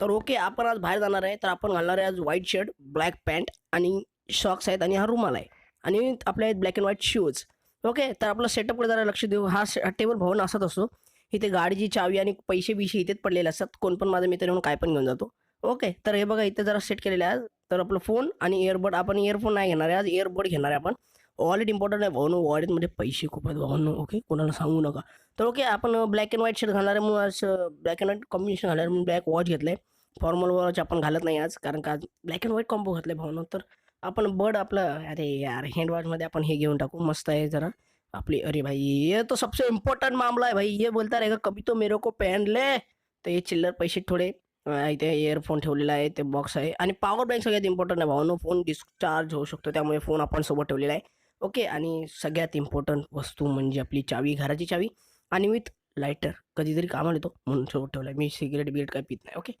तर ओके आपण आज बाहेर जाणार आहे. तर आपण घालणार आहे आज व्हाईट शर्ट ब्लॅक पॅन्ट आणि सॉक्स आहेत आणि हा रुमाल आहे. आणि आपल्या आहेत black and white shoes okay तर आपलं सेटअपकडे जरा लक्ष देऊ. हा टेबल भवन असाच असतो. इथे गाडीची चावी आणि पैसे बिशे इथेच पडलेले असतात. कोण पण माझा मित्र येऊन काय पण घेऊन जातो. ओके तर हे बघा इथे जरा सेट केलेलं आहे. आज. तर आपलं फोन आणि इयरबड आपण इयरफोन नाही घेणार आहे. आज इयरबड घेणार आहे आपण. वॉलेट इम्पॉर्टंट आहे. भाऊ वॉलेटमध्ये पैसे खूप आहेत भाऊ ओके कोणाला सांगू नका. तर ओके आपण ब्लॅक अँड व्हाईट शर्ट घालणार आहे म्हणून आज ब्लॅक अँड व्हाईट कॉम्बिनेशन घालणार म्हणून ब्लॅक वॉच घेतलं आहे फॉर्मल वॉच आपण घालत नाही आज कारण का आज ब्लॅक अँड व्हाईट कॉम्बो घातलं आहे तर आपण बर्ड आपलं अरे यार हँड वॉचमध्ये आपण हे घेऊन टाकू. मस्त आहे जरा. आपली अरे भाई ये तो सबसे इम्पोर्टेंट मामला है भाई. ये बोलता रहेगा कभी तो मेरे को पहन ले. तर हे चिल्लर पैसे थोडे इथे इयरफोन ठेवलेला आहे ते बॉक्स आहे. आणि पॉवर बँक सगळ्यात इम्पॉर्टंट आहे भावनो. फोन डिस्चार्ज होऊ शकतो त्यामुळे फोन आपण सोबत ठेवलेला आहे. ओके. आणि सगळ्यात इम्पॉर्टंट वस्तू म्हणजे आपली चावी घराची चावी आणि विथ लायटर. कधीतरी कामाला येतो म्हणून सोबत ठेवला आहे मी सिगरेट बिगरेट काही पित नाही ओके.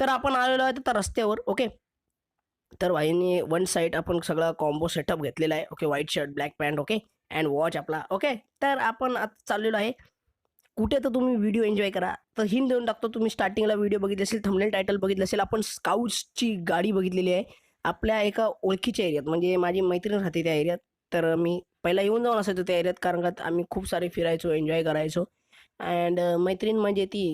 तर आपण आलेलो आहे तर रस्त्यावर ओके. तर वाईने वन साईड आपण सगळा कॉम्बो सेटअप घेतलेला आहे okay. White shirt black pant okay. And watch आपला ओके. तर आपण आता चाललेलो आहे. कुठे तर तुम्ही व्हिडिओ एन्जॉय करा. तर हिंद देऊन टाकतो तुम्ही स्टार्टिंगला व्हिडिओ बघितले असेल थंबनेल टायटल बघितलं असेल आपण स्काउट्सची गाडी बघितलेली आहे. आपल्या एका ओळखीच्या एरियात म्हणजे माझी मैत्रीण राहते त्या एरियात. तर मी पहिला येऊन जाऊन असायचो त्या एरियात कारण का आम्ही खूप सारे फिरायचो एन्जॉय करायचो. अँड मैत्रीण म्हणजे ती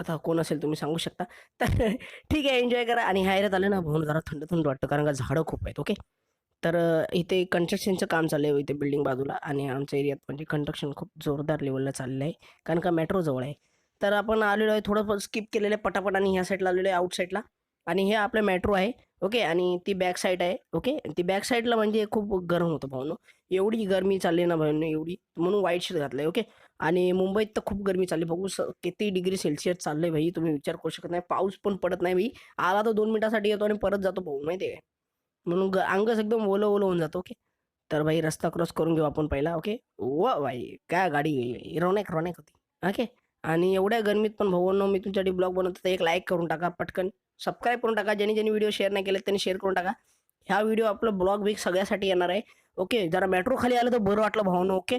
आता कोण असेल तुम्ही सांगू शकता. तर ठीक आहे एन्जॉय करा. आणि ह्या एरियात आले ना म्हणून जरा थंड थंड वाटतं कारण का झाडं खूप आहेत ओके तर इथे कन्स्ट्रक्शनचं काम चाललं आहे हो, इथे बिल्डिंग बाजूला. आणि आमच्या एरियात म्हणजे कन्स्ट्रक्शन खूप जोरदार लेवलला चाललं आहे कारण का मेट्रो जवळ आहे. तर आपण आलेलो आहे थोडं स्किप केलेलं आहे पटापट. आणि ह्या साईडला आलेलो आहे आउट साईडला आणि हे आपलं मेट्रो आहे ओके आणि ती बॅक साईड आहे ओके ती बॅक साईडला म्हणजे खूप गरम होतं भाऊनो. एवढी गरमी चालली ना भाऊनो एवढी. म्हणून वाईट शर्ट घातलं आहे ओके आणि मुंबईत तर खूप गरमी चालली बघू स किती डिग्री सेल्सिअस चाललंय भाई तुम्ही विचार करू शकत नाही. पाऊस पण पडत नाही भाई. आला तर दोन मिनिटासाठी येतो आणि परत जातो भाऊ माहिती आहे? म्हणून ग- अंगच एकदम ओलं ओलं होऊन जातो ओके तर भाई रस्ता क्रॉस करून घेऊ आपण पहिला ओके व भाई काय गाडी रोनेक रोनेक होती ओके आणि एवढ्या गरमीत पण भाऊ मी तुमच्यासाठी ब्लॉग बनवतो तर एक लाईक करून टाका पटकन. सबस्क्राईब करून टाका. ज्यांनी ज्यांनी व्हिडिओ शेअर नाही केले त्यांनी शेअर करून टाका. ह्या व्हिडिओ आपलं ब्लॉग बिग सगळ्यासाठी येणार आहे. ओके जरा मेट्रो खाली आलं तर बरं वाटलं भाऊनो ओके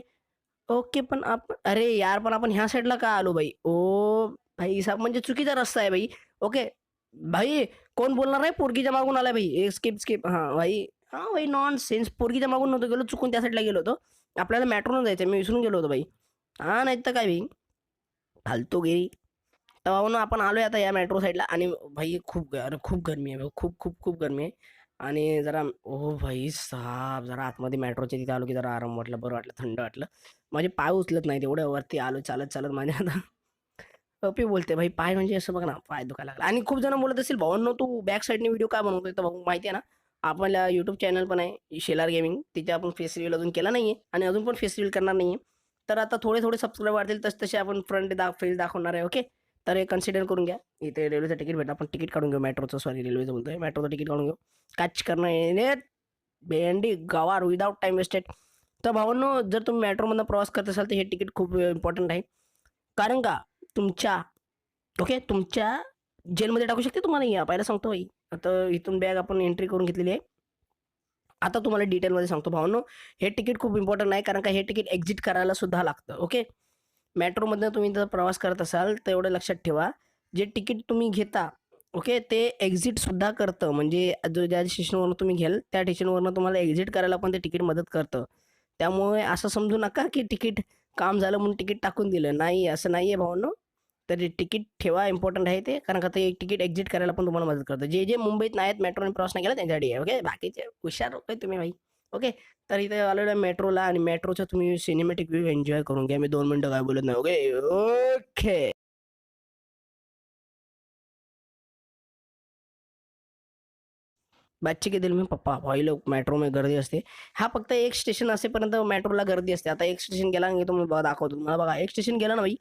ओके पण आपण अरे यार पण आपण ह्या साईडला का आलो भाई ओ भाई साहेब म्हणजे चुकीचा रस्ता आहे भाई ओके भाई कोण बोलणार आहे? पोरगीच्या मागून आलाय भाई स्किप स्किप हां भाई. हा भाई नॉन सेन्स पोरगीच्या मागून नव्हतो गेलो. चुकून त्या साईडला गेलो होतो. आपल्याला मेट्रोनं जायचं मी विसरून गेलो होतो भाई हा नाही तर काय भाई फालतू गेली तेव्हा म्हणून आपण आहे आता या मेट्रो साईडला आणि भाई खूप अरे खूप गरमी आहे भाऊ. खूप खूप खूप गरमी आहे. आणि जरा ओ भाई साहेब जरा आतमध्ये मेट्रोच्या तिथे आलो की जरा आराम वाटलं बरं वाटलं थंड वाटलं. माझे पाय उचलत नाही तेवढ्या वरती आलो चालत चालत माझ्या आता. पपी बोलते भाई पाय म्हणजे असं बघ ना पाय दुखायला लागला. आणि खूप जण बोलत असेल भावांनो तू बॅक साईडने व्हिडिओ काय बनवतोय? तर भाऊ माहिती आहे ना आपल्या यूट्यूब चॅनल पण आहे शेलार गेमिंग तिथे आपण फेस रिव्हल अजून केला नाही आहे आणि अजून पण फेस रिव्हल करणार नाही आहे तर आता थोडे थोडे सबस्क्राईब वाढतील तस तसे आपण फ्रंट दा फेस दाखवणार आहे ओके तर हे कन्सिडर करून घ्या. इथे रेल्वेचं तिकीट भेटलं. आपण तिकीट काढून घेऊ. मेट्रोचं सॉरी रेल्वेचं बोलतो आहे मेट्रोचं तिकीट काढून घेऊ. कॅच करणं येणे भेंडी गवार विदाऊट टाईम वेस्टेड तर भावांनो जर तुम्ही मेट्रोमधनं प्रवास करत असाल तर हे तिकीट खूप इम्पॉर्टंट आहे. कारण का? तुमच्या ओके तुमच्या जेलमध्ये टाकू शकते तुम्हाला या. पहिला सांगतो भाई आता इथून बॅग आपण एंट्री करून घेतलेली आहे. आता तुम्हाला डिटेलमध्ये सांगतो भावांनो. हे तिकीट खूप इम्पॉर्टंट आहे. कारण का? हे तिकीट एक्झिट करायला सुद्धा लागतं ओके मेट्रोमधनं तुम्ही जर प्रवास करत असाल तर एवढं लक्षात ठेवा. जे तिकीट तुम्ही घेता ओके ते एक्झिटसुद्धा करतं. म्हणजे जो ज्या स्टेशनवरून तुम्ही घ्याल त्या स्टेशनवरनं तुम्हाला एक्झिट करायला पण ते तिकीट मदत करतं. त्यामुळे असं समजू नका की तिकीट काम झालं म्हणून तिकीट टाकून दिलं. नाही असं नाही आहे भावनं. तर तिकीट ठेवा इम्पॉर्टंट आहे ते. कारण का ते तिकीट एक्झिट करायला पण तुम्हाला मदत करतं. जे जे मुंबईत नाहीत मेट्रोने प्रवास नाही केला त्यांच्यासाठी आहे ओके? बाकीचे हुशार होते तुम्ही भाई. ओके? तर इथे आलेलं आहे मेट्रोला आणि मेट्रोचा तुम्ही सिनेमॅटिक व्ह्यू एन्जॉय करून घ्या. मी दोन मिनटं काय बोलत नाही ओके? ओके. बच्चे के दिल में पप्पा. भाई लोग मेट्रो में गर्दी असते. हा फक्त एक स्टेशन असेपर्यंत मेट्रोला गर्दी असते. आता एक स्टेशन गेला की तुम्ही बघा दाखवतो मला बघा एक स्टेशन गेला ना भाई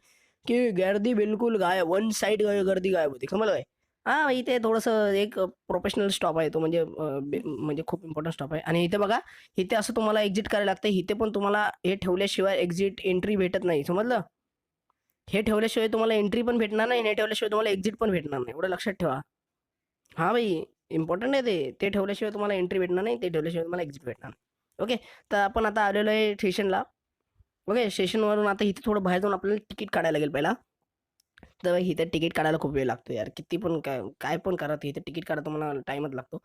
की गर्दी बिलकुल गायब. वन साईड गर्दी गायब होती. समजलं काय हा इथे थोडंसं एक प्रोफेशनल स्टॉप आहे तो म्हणजे बे- म्हणजे खूप इम्पॉर्टंट स्टॉप आहे. आणि इथे बघा इथे असं तुम्हाला एक्झिट करायला लागतं. इथे पण तुम्हाला हे ठेवल्याशिवाय एक्झिट एंट्री भेटत नाही. समजलं? हे ठेवल्याशिवाय तुम्हाला एंट्री पण भेटणार नाही आणि हे ठेवल्याशिवाय तुम्हाला एक्झिट पण भेटणार नाही. एवढं लक्षात ठेवा. हा भाई इम्पॉर्टंट आहे ते. ते ठेवल्याशिवाय तुम्हाला एंट्री भेटणार नाही ते ठेवल्याशिवाय तुम्हाला एक्झिट भेटणार नाही. ओके तर आपण आता आलेलो आहे स्टेशनला ओके स्टेशनवरून आता इथे थोडं बाहेर जाऊन आपल्याला तिकीट काढायला लागेल पहिला. तर इथे तिकीट काढायला खूप वेळ लागतो यार. किती पण काय काय पण करा ते इथे तिकीट काढा तुम्हाला टाईमच लागतो.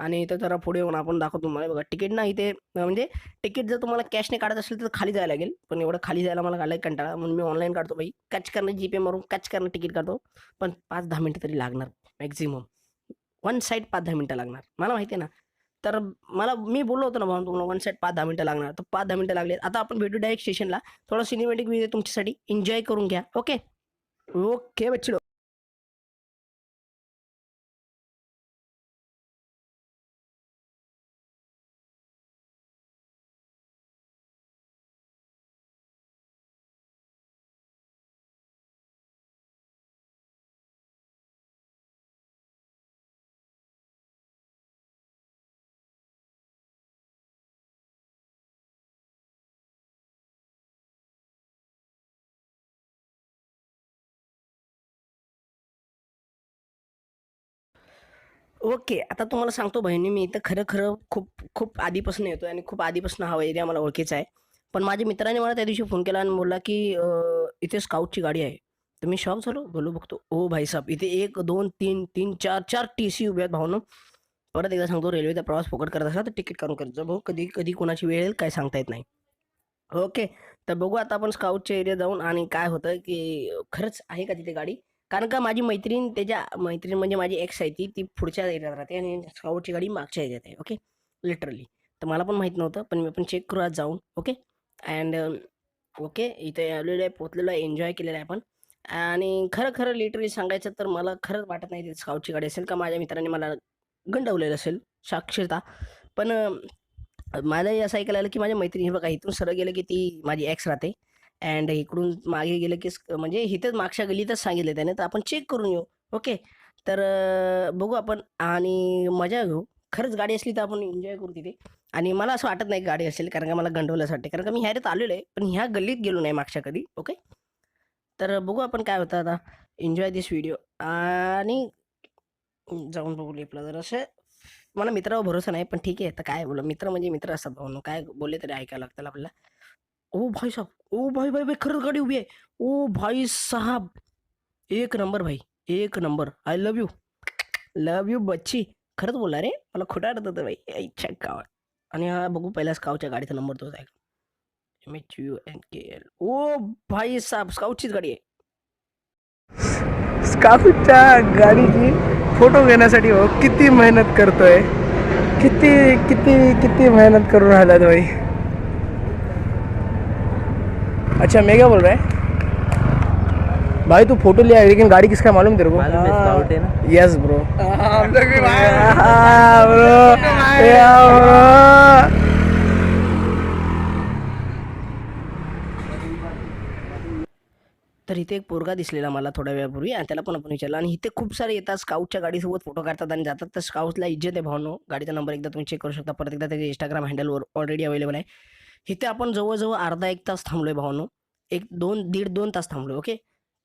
आणि इथं जरा पुढे येऊन आपण दाखवतो तुम्हाला. बघा तिकीट ना इथे म्हणजे तिकीट जर तुम्हाला कॅशने काढत असेल तर खाली जायला लागेल. पण एवढं खाली जायला मला काढलं कंटाळा. म्हणून मी ऑनलाईन काढतो बाई. कॅच करणं जीपे मारून कॅच करणं तिकीट काढतो. पण पाच दहा मिनटं तरी लागणार मॅक्झिमम वन साईड पाच दहा मिनटं लागणार. मला माहिती आहे ना. तर मला मी बोललो होतो ना भाऊ तुम्हाला वन साईड पाच दहा मिनटं लागणार. तर पाच दहा मिनटं लागले. आता आपण भेटू डायरेक्ट स्टेशनला थोडं सिनेमॅटिक व्हिडिओ तुमच्यासाठी. एन्जॉय करून घ्या. ओके ओके बच्चो ओके आता तुम्हाला सांगतो बहिणी मी इथं खरं खरं खूप खूप आधीपासून येतो आणि खूप आधीपासून हा एरिया मला ओळखीचा आहे. पण माझ्या मित्राने मला त्या दिवशी फोन केला आणि बोलला की इथे स्काउटची गाडी आहे. तर मी शॉक झालो बोलू बघतो. ओ भाई साहेब इथे एक दोन तीन तीन चार चार टी सी उभे आहेत भावनं. परत एकदा सांगतो रेल्वेचा प्रवास फुकट करत असा तर तिकीट काढून करत जा भाऊ. कधी कधी कोणाची वेळ येईल काय सांगता येत नाही. ओके तर बघू आता आपण स्काउटच्या एरिया जाऊन आणि काय होतं की खरंच आहे का तिथे गाडी? कारण का माझी मैत्रीण त्याच्या मैत्रीण म्हणजे माझी एक्स आहे ती ती पुढच्या एरियात राहते आणि स्काउटची गाडी मागच्या एरियात आहे ओके लिटरली तर मला पण माहीत नव्हतं पण मी पण चेक करू आज जाऊन ओके अँड ओके इथे आलेलो आहे पोचलेलो आहे एन्जॉय केलेलं आहे आपण. आणि खरं खरं लिटरली सांगायचं तर मला खरंच वाटत नाही ती स्काउटची गाडी असेल का माझ्या मित्राने मला गंडवलेलं असेल साक्षरता. पण मला असं ऐकायला आलं की माझ्या मैत्रिणी बघा इथून सरळ गेलं की ती माझी एक्स राहते. अँड इकडून मागे गेलं की म्हणजे इथेच मागच्या गलीतच सांगितलं त्याने तर आपण चेक करून येऊ ओके? तर बघू आपण आणि मजा घेऊ. खरंच गाडी असली तर आपण एन्जॉय करू तिथे. आणि मला असं वाटत नाही गाडी असेल कारण का मला गंडवल्यास वाटते कारण का मी ह्यात आलेलो आहे पण ह्या गल्लीत गेलो नाही मागच्या कधी ओके? तर बघू आपण काय होतं आता. एन्जॉय दिस व्हिडिओ आणि जाऊन बघू लिपला जर असं मला मित्रावर भरोसा नाही पण ठीक आहे. तर काय बोला मित्र म्हणजे मित्र असतात भाऊ. काय बोलले तरी ऐकायला लागतं आपल्याला. ओ भाई साहब ओ भाई भाई भाई खरंच गाडी उभी आहे. ओ भाई साहब. एक नंबर भाई एक number. I love you love you बच्ची. खरंच बोलला रे मला खोटा वाटत होतं भाई. इच्छा गाव आणि हा बघू पहिला स्काऊच्या गाडीचा नंबर तोच आहे M H U N K L O भाई साहब स्काउटचीच गाडी आहे. स्काफच्या गाडीची फोटो घेण्यासाठी हो किती मेहनत करतोय. किती किती किती मेहनत करून राहिला भाई. अच्छा मैं क्या बोल रहा है? भाई तू फोटो लिया है लेकिन गाड़ी किसका मालूम तेरे को? मालूम है, Scout है ना? यस ब्रो हम लोग भी ब्रो तर इथे एक पोरगा दिसलेला मला थोड्या वेळापूर्वी आणि त्याला पण आपण विचारलं. आणि इथे खूप सारे येतात स्काउटच्या गाडीसोबत फोटो काढतात आणि जातात. तर स्काउटला इज्जत आहे भावनो. गाडीचा नंबर एकदा तुम्ही चेक करू शकता. परत एकदा त्याच्या इंस्टाग्राम हँडलवर ऑलरेडी अवेलेबल आहे. इथे आपण जवळजवळ अर्धा एक तास थांबलो आहे भावनो. एक दोन दीड दोन तास थांबलो ओके?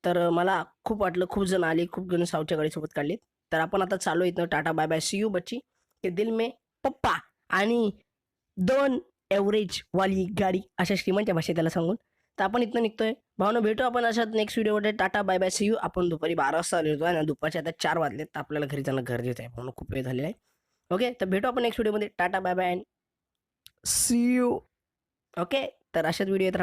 तर मला खूप वाटलं खूप जण आले खूप जण सावच्या गाडीसोबत काढले तर आपण आता चालू इथनं tata bye bye see you बच्ची. के दिल मे पप्पा आणि दोन एव्हरेज वाली गाडी अशा श्रीमंतच्या भाषेत त्याला सांगून. तर आपण इथनं निघतोय. भावनं भेटू आपण अशात नेक्स्ट व्हिडिओमध्ये tata bye bye see you. आपण दुपारी बारा वाजता आलो होतो आणि दुपारचे आता चार वाजले तर आपल्याला घरी जाणं गरजेचं आहे. भावना खूप वेळ झालेला आहे. ओके? तर भेटू आपण नेक्स्ट व्हिडिओमध्ये tata bye bye and see you. Okay तर अशाच व्हिडिओ येत